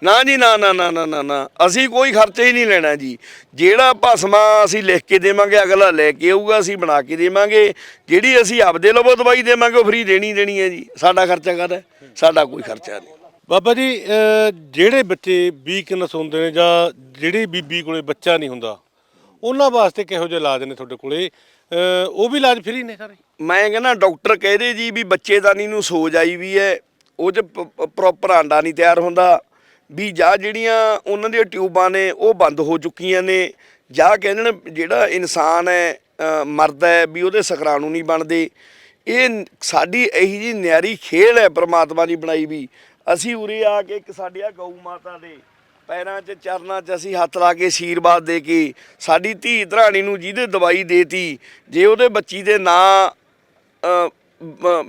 ਨਾ ਜੀ ਨਾ ਨਾ ਨਾ ਨਾ ਨਾ ਅਸੀਂ ਕੋਈ ਖਰਚਾ ਹੀ ਨਹੀਂ ਲੈਣਾ ਜੀ। ਜਿਹੜਾ ਭਸਮਾ ਅਸੀਂ ਲਿਖ ਕੇ ਦੇਵਾਂਗੇ ਅਗਲਾ ਲੈ ਕੇ ਆਊਗਾ ਅਸੀਂ ਬਣਾ ਕੇ ਦੇਵਾਂਗੇ। ਜਿਹੜੀ ਅਸੀਂ ਆਪਦੇ ਲਵੋ ਦਵਾਈ ਦੇਵਾਂਗੇ ਉਹ ਫ੍ਰੀ ਦੇਣੀ ਦੇਣੀ ਹੈ ਜੀ। ਸਾਡਾ ਖਰਚਾ ਕਾਹਦਾ? ਸਾਡਾ ਕੋਈ ਖਰਚਾ ਨਹੀਂ। ਬਾਬਾ ਜੀ ਜਿਹੜੇ ਬੱਚੇ ਵੀਕਨੈਸ ਹੁੰਦੇ ਨੇ ਜਾਂ ਜਿਹੜੇ ਬੀਬੀ ਕੋਲੇ ਬੱਚਾ ਨਹੀਂ ਹੁੰਦਾ, ਉਹਨਾਂ ਵਾਸਤੇ ਕਿਹੋ ਜਿਹੇ ਇਲਾਜ ਨੇ ਤੁਹਾਡੇ ਕੋਲੇ? ਉਹ ਵੀ ਇਲਾਜ ਫ੍ਰੀ ਨੇ ਸਾਰੇ? ਮੈਂ ਕਹਿੰਦਾ ਡਾਕਟਰ ਕਹਦੇ ਜੀ ਵੀ ਬੱਚੇਦਾਨੀ ਨੂੰ ਸੋਜ ਆਈ ਵੀ ਹੈ, ਉਹ 'ਚ ਪ੍ਰੋਪਰ ਆਂਡਾ ਨਹੀਂ ਤਿਆਰ ਹੁੰਦਾ। ਵੀ ਜਾਂ ਜਿਹੜੀਆਂ ਉਹਨਾਂ ਦੀਆਂ ਟਿਊਬਾਂ ਨੇ, ਉਹ ਬੰਦ ਹੋ ਚੁੱਕੀਆਂ ਨੇ। ਜਾਂ ਕਹਿੰਦੇ ਨੇ ਜਿਹੜਾ ਇਨਸਾਨ ਹੈ ਮਰਦ ਹੈ, ਵੀ ਉਹਦੇ ਸਕਰਾਣੂ ਨਹੀਂ ਬਣਦੇ। ਇਹ ਸਾਡੀ ਇਹੀ ਜੀ ਨਿਆਰੀ ਖੇਡ ਹੈ, ਪ੍ਰਮਾਤਮਾ ਦੀ ਬਣਾਈ ਵੀ। ਅਸੀਂ ਉਰੇ ਆ ਕੇ ਇੱਕ ਸਾਡੀ ਆ ਗਊ ਮਾਤਾ ਦੇ ਪੈਰਾਂ 'ਚ ਚਰਨਾਂ 'ਚ ਅਸੀਂ ਹੱਥ ਲਾ ਕੇ ਆਸ਼ੀਰਵਾਦ ਦੇ ਕੇ ਸਾਡੀ ਧੀ ਧਰਾਣੀ ਨੂੰ ਜਿਹਦੇ ਦਵਾਈ ਦੇਤੀ ਜੇ ਉਹਦੇ ਬੱਚੀ ਦੇ ਨਾਂ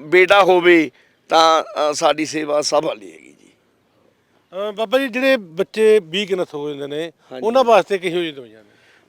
ਬੇਟਾ ਹੋਵੇ ਤਾਂ ਸਾਡੀ ਸੇਵਾ ਸਭ ਵਾਲੀ ਹੈਗੀ ਜੀ। ਬਾਬਾ ਜੀ ਜਿਹੜੇ ਬੱਚੇ ਵੀਕਨੈਸ ਹੋ ਜਾਂਦੇ ਨੇ ਉਹਨਾਂ ਵਾਸਤੇ ਕਿਹੋ ਜਿਹੀ ਦਵਾਈਆਂ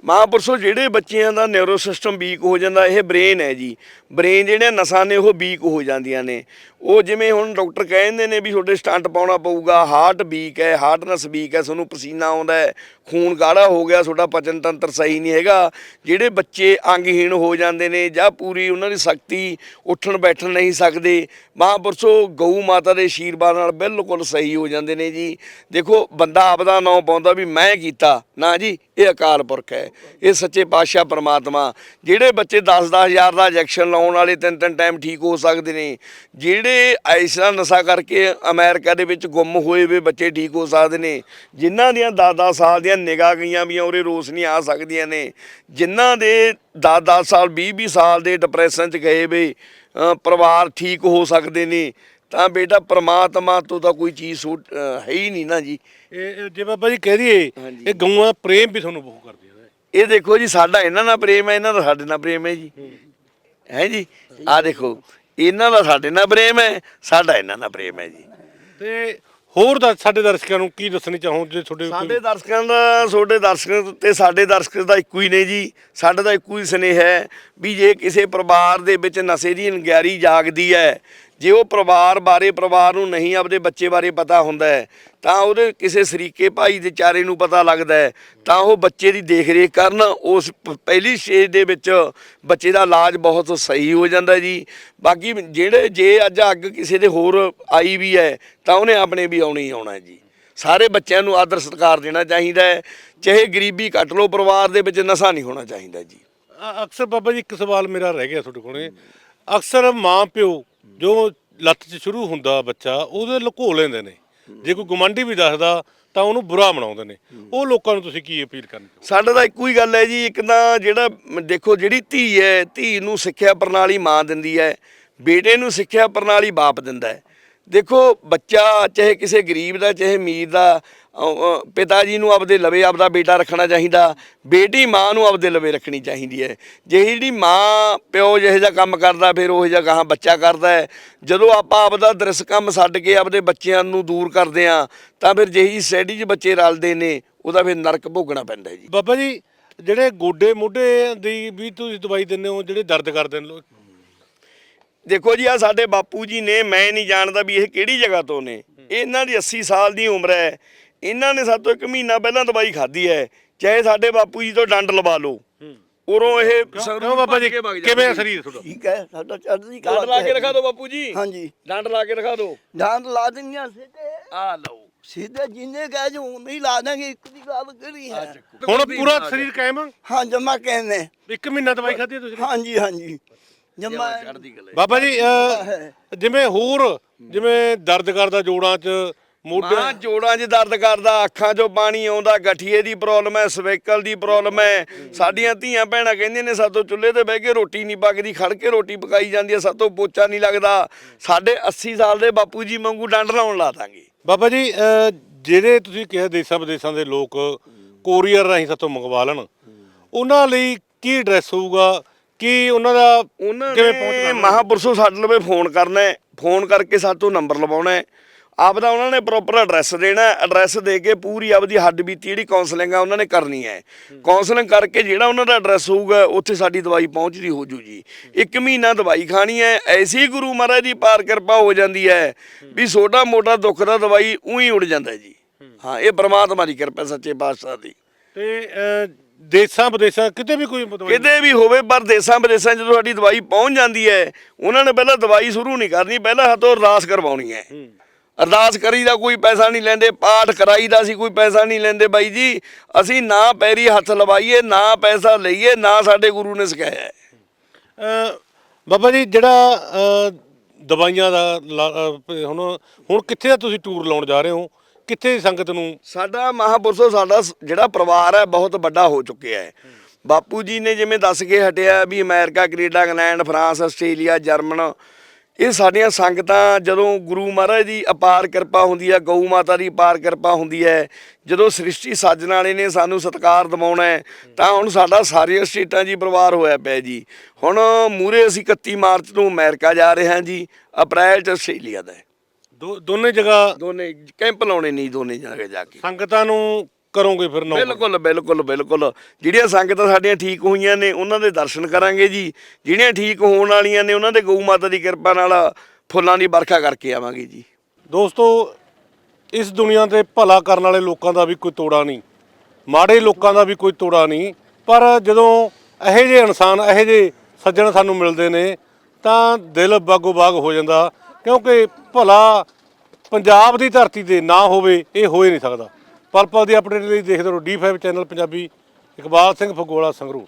ਮਹਾਂਪੁਰਸ਼ੋ ਜਿਹੜੇ ਬੱਚਿਆਂ ਦਾ ਨਿਊਰੋ ਸਿਸਟਮ ਵੀਕ ਹੋ ਜਾਂਦਾ, ਇਹ ਬ੍ਰੇਨ ਹੈ ਜੀ। ਬ੍ਰੇਨ ਜਿਹੜੇ ਨਸਾਂ ਨੇ, ਉਹ ਵੀਕ ਹੋ ਜਾਂਦੀਆਂ ਨੇ। ਉਹ ਜਿਵੇਂ ਹੁਣ ਡਾਕਟਰ ਕਹਿੰਦੇ ਨੇ ਵੀ ਤੁਹਾਡੇ ਸਟੰਟ ਪਾਉਣਾ ਪਊਗਾ ਹਾਰਟ ਵੀਕ ਹੈ ਹਾਰਟ ਨਸ ਵੀਕ ਹੈ, ਤੁਹਾਨੂੰ ਪਸੀਨਾ ਆਉਂਦਾ ਹੈ। ਖੂਨ ਗਾੜਾ ਹੋ ਗਿਆ, ਤੁਹਾਡਾ ਪਚਨ ਤੰਤਰ ਸਹੀ ਨਹੀਂ ਹੈਗਾ। ਜਿਹੜੇ ਬੱਚੇ ਅੰਗਹੀਣ ਹੋ ਜਾਂਦੇ ਨੇ ਜਾਂ ਪੂਰੀ ਉਹਨਾਂ ਦੀ ਸ਼ਕਤੀ ਉੱਠਣ ਬੈਠਣ ਨਹੀਂ ਸਕਦੇ, ਮਹਾਂਪੁਰਸ਼ੋ ਗਊ ਮਾਤਾ ਦੇ ਆਸ਼ੀਰਵਾਦ ਨਾਲ ਬਿਲਕੁਲ ਸਹੀ ਹੋ ਜਾਂਦੇ ਨੇ ਜੀ। ਦੇਖੋ, ਬੰਦਾ ਆਪਦਾ ਨਾਂ ਪਾਉਂਦਾ ਵੀ ਮੈਂ ਕੀਤਾ, ਨਾ ਜੀ, ਇਹ ਅਕਾਲ ਪੁਰਖ ਹੈ। ਇਹ ਸੱਚੇ ਪਾਤਸ਼ਾਹ ਪ੍ਰਮਾਤਮਾ। ਜਿਹੜੇ ਬੱਚੇ 10-10 ਹਜ਼ਾਰ ਦਾ ਇੰਜੈਕਸ਼ਨ ਲਾਉਣ ਵਾਲੇ ਤਿੰਨ ਤਿੰਨ ਟਾਈਮ ਠੀਕ ਹੋ ਸਕਦੇ ਨੇ, ਜਿਹੜੇ ਐਸਾ ਨਸ਼ਾ ਕਰਕੇ ਅਮਰੀਕਾ ਦੇ ਵਿੱਚ ਗੁੰਮ ਹੋਏ ਵੇ ਬੱਚੇ ਠੀਕ ਹੋ ਸਕਦੇ ਨੇ, ਜਿਨ੍ਹਾਂ ਦੀਆਂ 10-10 ਸਾਲ ਦੀਆਂ ਨਿਗਾਹ ਗਈਆਂ ਵੀਆਂ ਉਰੇ ਰੋਸ਼ਨੀ ਆ ਸਕਦੀਆਂ ਨੇ। ਜਿਨ੍ਹਾਂ ਦੇ 10-10 ਸਾਲ 20-20 ਸਾਲ ਦੇ ਡਿਪਰੈਸ਼ਨ 'ਚ ਗਏ ਵੇ ਪਰਿਵਾਰ ਠੀਕ ਹੋ ਸਕਦੇ ਨੇ ਤਾਂ ਬੇਟਾ ਪ੍ਰਮਾਤਮਾ ਤੋਂ ਤਾਂ ਕੋਈ ਚੀਜ਼ ਹੈ ਹੀ ਨਹੀਂ ਨਾ ਜੀ। ਇਹ ਜੇ ਬਾਬਾ ਜੀ ਕਹਿ ਦਈਏ। ਇਹ ਗਊਆਂ ਦਾ ਪ੍ਰੇਮ ਵੀ ਤੁਹਾਨੂੰ ਬਹੁਤ ਕਰਦੀ ਹੈ। ਇਹ ਦੇਖੋ ਜੀ ਸਾਡਾ ਇਹਨਾਂ ਨਾਲ ਪ੍ਰੇਮ ਹੈ ਇਹਨਾਂ ਦਾ ਸਾਡੇ ਨਾਲ ਪ੍ਰੇਮ ਹੈ ਜੀ। ਹੈ ਜੀ? ਆ ਦੇਖੋ ਇਹਨਾਂ ਦਾ ਸਾਡੇ ਨਾਲ ਪ੍ਰੇਮ ਹੈ ਸਾਡਾ ਇਹਨਾਂ ਨਾਲ ਪ੍ਰੇਮ ਹੈ ਜੀ। ਤੇ ਹੋਰ ਦਾ ਸਾਡੇ ਦਰਸ਼ਕਾਂ ਨੂੰ ਕੀ ਦੱਸਣੀ ਚਾਹੋ ਜੇ ਤੁਹਾਡੇ ਕੋਈ- ਸਾਡੇ ਦਰਸ਼ਕਾਂ ਦਾ, ਤੁਹਾਡੇ ਦਰਸ਼ਕਾਂ ਤੇ ਸਾਡੇ ਦਰਸ਼ਕ ਦਾ ਇੱਕੋ ਹੀ ਨੇ ਜੀ। ਸਾਡਾ ਦਾ ਇੱਕੋ ਹੀ ਸਨੇਹ ਹੈ ਵੀ ਜੇ ਕਿਸੇ ਪਰਿਵਾਰ ਦੇ ਵਿੱਚ ਨਸ਼ੇ ਦੀ ਅਣਗਹਿਰੀ ਜਾਗਦੀ ਹੈ ਜੇ ਉਹ ਪਰਿਵਾਰ ਬਾਰੇ ਪਰਿਵਾਰ ਨੂੰ ਨਹੀਂ ਆਪਦੇ ਬੱਚੇ ਬਾਰੇ ਪਤਾ ਹੁੰਦਾ ਹੈ, ਤਾਂ ਉਹਦੇ ਕਿਸੇ ਸਰੀਕੇ ਭਾਈ ਦੇ ਚਾਰੇ ਨੂੰ ਪਤਾ ਲੱਗਦਾ ਹੈ, ਤਾਂ ਉਹ ਬੱਚੇ ਦੀ ਦੇਖਰੇਖ ਕਰਨ ਉਸ ਪਹਿਲੀ ਸਟੇਜ ਦੇ ਵਿੱਚ ਬੱਚੇ ਦਾ ਇਲਾਜ ਬਹੁਤ ਸਹੀ ਹੋ ਜਾਂਦਾ ਜੀ। ਬਾਕੀ ਜਿਹੜੇ, ਜੇ ਅੱਜ ਅੱਗ ਕਿਸੇ ਦੇ ਹੋਰ ਆਈ ਵੀ ਹੈ, ਤਾਂ ਉਹਨੇ ਆਪਣੇ ਵੀ ਆਉਣੀ ਹੀ ਆਉਣਾ ਜੀ। ਸਾਰੇ ਬੱਚਿਆਂ ਨੂੰ ਆਦਰ ਸਤਿਕਾਰ ਦੇਣਾ ਚਾਹੀਦਾ ਹੈ, ਚਾਹੇ ਗਰੀਬੀ ਕੱਟ ਲੋ ਪਰਿਵਾਰ ਦੇ ਵਿੱਚ ਨਸ਼ਾ ਨਹੀਂ ਹੋਣਾ ਚਾਹੀਦਾ ਜੀ। ਅਕਸਰ ਬਾਬਾ ਜੀ ਇੱਕ ਸਵਾਲ ਮੇਰਾ ਰਹਿ ਗਿਆ ਤੁਹਾਡੇ ਕੋਲੇ। ਅਕਸਰ ਮਾਂ ਪਿਓ ਜੋ ਲੱਤ 'ਚ ਸ਼ੁਰੂ ਹੁੰਦਾ ਬੱਚਾ, ਉਹਦੇ ਲੁਕੋ ਲੈਂਦੇ ਨੇ। ਜੇ ਕੋਈ ਗੁਆਂਢੀ ਵੀ ਦੱਸਦਾ, ਤਾਂ ਉਹਨੂੰ ਬੁਰਾ ਬਣਾਉਂਦੇ ਨੇ। ਉਹ ਲੋਕਾਂ ਨੂੰ ਤੁਸੀਂ ਕੀ ਅਪੀਲ ਕਰਨੀ ਸਾਡਾ ਤਾਂ ਇੱਕੋ ਹੀ ਗੱਲ ਹੈ ਜੀ, ਇੱਕ ਤਾਂ ਜਿਹੜਾ, ਦੇਖੋ ਜਿਹੜੀ ਧੀ ਹੈ, ਧੀ ਨੂੰ ਸਿੱਖਿਆ ਪ੍ਰਣਾਲੀ ਮਾਂ ਦਿੰਦੀ ਹੈ, ਬੇਟੇ ਨੂੰ ਸਿੱਖਿਆ ਪ੍ਰਣਾਲੀ ਬਾਪ ਦਿੰਦਾ ਹੈ। ਦੇਖੋ ਬੱਚਾ, ਚਾਹੇ ਕਿਸੇ ਗਰੀਬ ਦਾ, ਚਾਹੇ ਅਮੀਰ ਦਾ ਪਿਤਾ ਜੀ ਨੂੰ ਆਪਦੇ ਲਵੇ ਆਪਦਾ ਬੇਟਾ ਰੱਖਣਾ ਚਾਹੀਦਾ। ਬੇਟੀ ਮਾਂ ਨੂੰ ਆਪਦੇ ਲਵੇ ਰੱਖਣੀ ਚਾਹੀਦੀ ਹੈ। ਜਿਹੜੀ ਮਾਂ ਪਿਓ ਜਿਹੋ ਜਿਹਾ ਕੰਮ ਕਰਦਾ ਫਿਰ ਉਹ ਜਿਹਾ ਗਾਹਾਂ ਬੱਚਾ ਕਰਦਾ ਹੈ। ਜਦੋਂ ਆਪਾਂ ਆਪਦਾ ਦਰਸ ਕੰਮ ਛੱਡ ਕੇ ਆਪਦੇ ਬੱਚਿਆਂ ਨੂੰ ਦੂਰ ਕਰਦੇ ਆ ਤਾਂ ਫਿਰ ਜਿਹੀ ਸੈਡੀ 'ਚ ਬੱਚੇ ਰਲਦੇ ਨੇ ਉਹਦਾ ਫਿਰ ਨਰਕ ਭੋਗਣਾ ਪੈਂਦਾ ਜੀ। ਬਾਬਾ ਜੀ ਜਿਹੜੇ ਗੋਡੇ ਮੋਢੇ ਦੀ ਵੀ ਤੁਸੀਂ ਦਵਾਈ ਦਿੰਦੇ ਹੋ ਜਿਹੜੇ ਦਰਦ ਕਰਦੇ ਨੇ ਲੋਕ? ਦੇਖੋ ਜੀ ਆ ਸਾਡੇ ਬਾਪੂ ਜੀ ਨੇ ਮੈਂ ਨਹੀਂ ਜਾਣਦਾ ਵੀ ਇਹ ਕਿਹੜੀ ਜਗ੍ਹਾ ਤੋਂ ਨੇ। ਇਹਨਾਂ ਦੀ 80 ਸਾਲ ਦੀ ਉਮਰ ਹੈ। ਇਹਨਾਂ ਨੇ ਸਾਤੋਂ ਇੱਕ ਮਹੀਨਾ ਪਹਿਲਾਂ ਦਵਾਈ ਖਾਧੀ ਹੈ। ਚਾਹੇ ਸਾਡੇ ਬਾਪੂ ਜੀ ਤੋਂ ਡੰਡ ਲਵਾ ਲਓ। ਉਰੋਂ ਇਹ ਕਿਉਂ ਬਾਬਾ ਜੀ ਕਿਵੇਂ ਸਰੀਰ ਤੁਹਾਡਾ? ਠੀਕ ਹੈ ਸਾਡਾ ਚੜ੍ਹਦੀ ਡੰਡ ਲਾ ਕੇ ਰਖਾ ਦਿਓ ਬਾਪੂ ਜੀ। ਹਾਂਜੀ। ਡੰਡ ਲਾ ਕੇ ਰਖਾ ਦਿਓ। ਡਾਂਡ ਲਾ ਦਿੰਦੀਆਂ ਸਿੱਧੇ। ਆ ਲਓ। ਸਿੱਧੇ ਜਿੰਨੇ ਕਹਿ ਜੋ ਨਹੀਂ ਲਾ ਦਾਂਗੇ ਇੱਕ ਦੀ ਗੱਲ ਕਰੀ ਹੈ? ਹੁਣ ਪੂਰਾ ਸਰੀਰ ਕਾਇਮ? ਹਾਂ ਜਮਾ ਕਹਿੰਦੇ ਇੱਕ ਮਹੀਨਾ ਦਵਾਈ ਖਾਧੀ ਹੈ ਤੁਸੀਂ? ਹਾਂਜੀ ਹਾਂਜੀ। ਜਮਾ ਚੜ੍ਹਦੀ ਕਲਾ ਬਾਬਾ ਜੀ ਅਹ, ਜਿਵੇਂ ਹੋਰ ਜਿਵੇਂ ਦਰਦ ਕਰਦਾ ਜੋੜਾਂ 'ਚ ਮੋਢੇ ਮਾਂ ਜੋੜਾਂ 'ਚ ਦਰਦ ਕਰਦਾ ਅੱਖਾਂ 'ਚੋਂ ਪਾਣੀ ਆਉਂਦਾ ਗਠੀਏ ਦੀ ਪ੍ਰੋਬਲਮ ਹੈ ਸਵੈਕਲ ਦੀ ਪ੍ਰੋਬਲਮ ਹੈ। ਸਾਡੀਆਂ ਧੀਆਂ ਭੈਣਾਂ ਕਹਿੰਦੀਆਂ ਨੇ ਸਾਤੋਂ ਚੁੱਲ੍ਹੇ ਤੇ ਬਹਿ ਕੇ ਰੋਟੀ ਨਹੀਂ ਪੱਕਦੀ ਖੜ ਕੇ ਰੋਟੀ ਪਕਾਈ ਜਾਂਦੀ ਹੈ ਸਾਤੋਂ ਪੋਚਾ ਨਹੀਂ ਲੱਗਦਾ। ਸਾਡੇ 80 ਸਾਲ ਦੇ ਬਾਪੂ ਜੀ ਵਾਂਗੂ ਡੰਡ ਲਾਉਣ ਲਾ ਦਾਂਗੇ। ਬਾਬਾ ਜੀ ਜਿਹੜੇ ਤੁਸੀਂ ਕਿਹਾ ਦੇਸ਼ਾਂ ਵਿਦੇਸ਼ਾਂ ਦੇ ਲੋਕ ਕੋਰੀਅਰ ਰਾਹੀਂ ਸਾਤੋਂ ਮੰਗਵਾ ਲੈਣ ਉਹਨਾਂ ਲਈ ਕੀ ਐਡਰੈਸ ਹੋਊਗਾ? ਕੀ ਉਹਨਾਂ ਦਾ ਕਿਵੇਂ ਪਹੁੰਚਣਾ ਮਹਾਪੁਰਸ਼ੋਂ ਸਾਡੇ ਲਵੇ ਫੋਨ ਕਰਨਾ ਹੈ। ਫੋਨ ਕਰਕੇ ਸਾਤੋਂ ਨੰਬਰ ਲਵਾਉਣਾ ਹੈ। ਆਪਦਾ ਉਹਨਾਂ ਨੇ ਪ੍ਰੋਪਰ ਐਡਰੈਸ ਦੇਣਾ ਐਡਰੈਸ ਦੇ ਕੇ ਪੂਰੀ ਆਪਦੀ ਹੱਡ ਬੀਤੀ ਜਿਹੜੀ ਕਾਉਂਸਲਿੰਗ ਆ ਉਹਨਾਂ ਨੇ ਕਰਨੀ ਹੈ। ਕਾਉਂਸਲਿੰਗ ਕਰਕੇ ਜਿਹੜਾ ਉਹਨਾਂ ਦਾ ਐਡਰੈਸ ਹੋਊਗਾ ਉੱਥੇ ਸਾਡੀ ਦਵਾਈ ਪਹੁੰਚਦੀ ਹੋ ਜੂ ਜੀ ਇੱਕ ਮਹੀਨਾ ਦਵਾਈ ਖਾਣੀ ਹੈ। ਐਸੀ ਗੁਰੂ ਮਹਾਰਾਜ ਦੀ ਪਾਰ ਕਿਰਪਾ ਹੋ ਜਾਂਦੀ ਹੈ ਵੀ ਛੋਟਾ ਮੋਟਾ ਦੁੱਖ ਦਾ ਦਵਾਈ ਉਹੀ ਉੜ ਜਾਂਦਾ ਜੀ। ਹਾਂ ਇਹ ਪ੍ਰਮਾਤਮਾ ਦੀ ਕਿਰਪਾ ਸੱਚੇ ਪਾਤਸ਼ਾਹ ਦੀ। ਤੇ ਦੇਸ਼ਾਂ ਵਿਦੇਸ਼ਾਂ ਕਿਤੇ ਵੀ ਕੋਈ ਦਵਾਈ ਕਿਤੇ ਵੀ ਹੋਵੇ ਪਰ ਦੇਸਾਂ ਵਿਦੇਸਾਂ ਜਦੋਂ ਸਾਡੀ ਦਵਾਈ ਪਹੁੰਚ ਜਾਂਦੀ ਹੈ ਉਹਨਾਂ ਨੇ ਪਹਿਲਾਂ ਦਵਾਈ ਸ਼ੁਰੂ ਨਹੀਂ ਕਰਨੀ ਪਹਿਲਾਂ ਹੱਥੋਂ ਅਰਦਾਸ ਕਰਵਾਉਣੀ ਹੈ। ਅਰਦਾਸ ਕਰੀਦਾ ਕੋਈ ਪੈਸਾ ਨਹੀਂ ਲੈਂਦੇ ਪਾਠ ਕਰਾਈਦਾ ਸੀ ਕੋਈ ਪੈਸਾ ਨਹੀਂ ਲੈਂਦੇ ਬਾਈ ਜੀ। ਅਸੀਂ ਨਾ ਪੈਰੀ ਹੱਥ ਲਵਾਈਏ ਨਾ ਪੈਸਾ ਲਈਏ ਨਾ ਸਾਡੇ ਗੁਰੂ ਨੇ ਸਿਖਾਇਆ ਹੈ। ਅਹ, ਬਾਬਾ ਜੀ ਜਿਹੜਾ ਅਹ, ਦਵਾਈਆਂ ਦਾ ਲਾ- ਅਹ, ਹੁਣ ਹੁਣ ਕਿੱਥੇ ਦਾ ਤੁਸੀਂ ਟੂਰ ਲਾਉਣ ਜਾ ਰਹੇ ਹੋ? ਕਿੱਥੇ ਦੀ ਸੰਗਤ ਨੂੰ? ਸਾਡਾ ਮਹਾਪੁਰਸ਼ੋ ਸਾਡਾ ਸ- ਜਿਹੜਾ ਪਰਿਵਾਰ ਹੈ ਬਹੁਤ ਵੱਡਾ ਹੋ ਚੁੱਕਿਆ ਹੈ। ਬਾਪੂ ਜੀ ਨੇ ਜਿਵੇਂ ਦੱਸ ਕੇ ਹਟਿਆ ਵੀ America Canada England France Australia German ਇਹ ਸਾਡੀਆਂ ਸੰਗਤਾਂ ਜਦੋਂ ਗੁਰੂ ਮਹਾਰਾਜ ਦੀ ਅਪਾਰ ਕਿਰਪਾ ਹੁੰਦੀ ਹੈ ਗਊ ਮਾਤਾ ਦੀ ਅਪਾਰ ਕਿਰਪਾ ਹੁੰਦੀ ਹੈ ਜਦੋਂ ਸ੍ਰਿਸ਼ਟੀ ਸਾਜਣ ਵਾਲੇ ਨੇ ਸਾਨੂੰ ਸਤਿਕਾਰ ਦਿਵਾਉਣਾ ਹੈ ਤਾਂ ਹੁਣ ਸਾਡਾ ਸਾਰੀਆਂ ਸਟੇਟਾਂ ਹੀ ਪਰਿਵਾਰ ਹੋਇਆ ਪਿਆ ਜੀ ਹੁਣ ਮੂਰੇ ਅਸੀਂ 31 ਮਾਰਚ ਨੂੰ ਅਮਰੀਕਾ ਜਾ ਰਹੇ ਹਾਂ ਜੀ ਅਪ੍ਰੈਲ 'ਚ ਆਸਟ੍ਰੇਲੀਆ ਦਾ। ਦੋ- ਦੋਨੇ ਜਗ੍ਹਾ ਦੋਨੇ ਕੈਂਪ ਲਾਉਣੇ ਨਹੀਂ ਦੋਨੇ ਜਗ੍ਹਾ ਜਾ ਕੇ ਸੰਗਤਾਂ ਨੂੰ ਕਰੋਗੇ ਫਿਰ ਨੌ ਬਿਲਕੁਲ ਬਿਲਕੁਲ ਬਿਲਕੁਲ। ਜਿਹੜੀਆਂ ਸੰਗਤਾਂ ਸਾਡੀਆਂ ਠੀਕ ਹੋਈਆਂ ਨੇ ਉਹਨਾਂ ਦੇ ਦਰਸ਼ਨ ਕਰਾਂਗੇ ਜੀ। ਜਿਹੜੀਆਂ ਠੀਕ ਹੋਣ ਵਾਲੀਆਂ ਨੇ ਉਹਨਾਂ ਦੇ ਗਊ ਮਾਤਾ ਦੀ ਕਿਰਪਾ ਨਾਲ ਫੁੱਲਾਂ ਦੀ ਵਰਖਾ ਕਰਕੇ ਆਵਾਂਗੇ ਜੀ। ਦੋਸਤੋ ਇਸ ਦੁਨੀਆ ਤੇ ਭਲਾ ਕਰਨ ਵਾਲੇ ਲੋਕਾਂ ਦਾ ਵੀ ਕੋਈ ਤੋੜਾ ਨਹੀਂ। ਮਾੜੇ ਲੋਕਾਂ ਦਾ ਵੀ ਕੋਈ ਤੋੜਾ ਨਹੀਂ। ਪਰ ਜਦੋਂ ਇਹੋ ਜਿਹੇ ਇਨਸਾਨ ਇਹੋ ਜਿਹੇ ਸੱਜਣ ਸਾਨੂੰ ਮਿਲਦੇ ਨੇ ਤਾਂ ਦਿਲ ਬਾਗੋ ਬਾਗ ਹੋ ਜਾਂਦਾ। ਕਿਉਂਕਿ ਭਲਾ ਪੰਜਾਬ ਦੀ ਧਰਤੀ ਤੇ ਨਾ ਹੋਵੇ ਇਹ ਹੋ ਹੀ ਨਹੀਂ ਸਕਦਾ। ਪਲ ਪਲ ਦੀ ਅਪਡੇਟ ਲਈ ਦੇਖਦੇ ਰਹੋ D5 ਚੈਨਲ ਪੰਜਾਬੀ ਇਕਬਾਲ ਸਿੰਘ ਫਗੋਲਾ ਸੰਗਰੂਰ।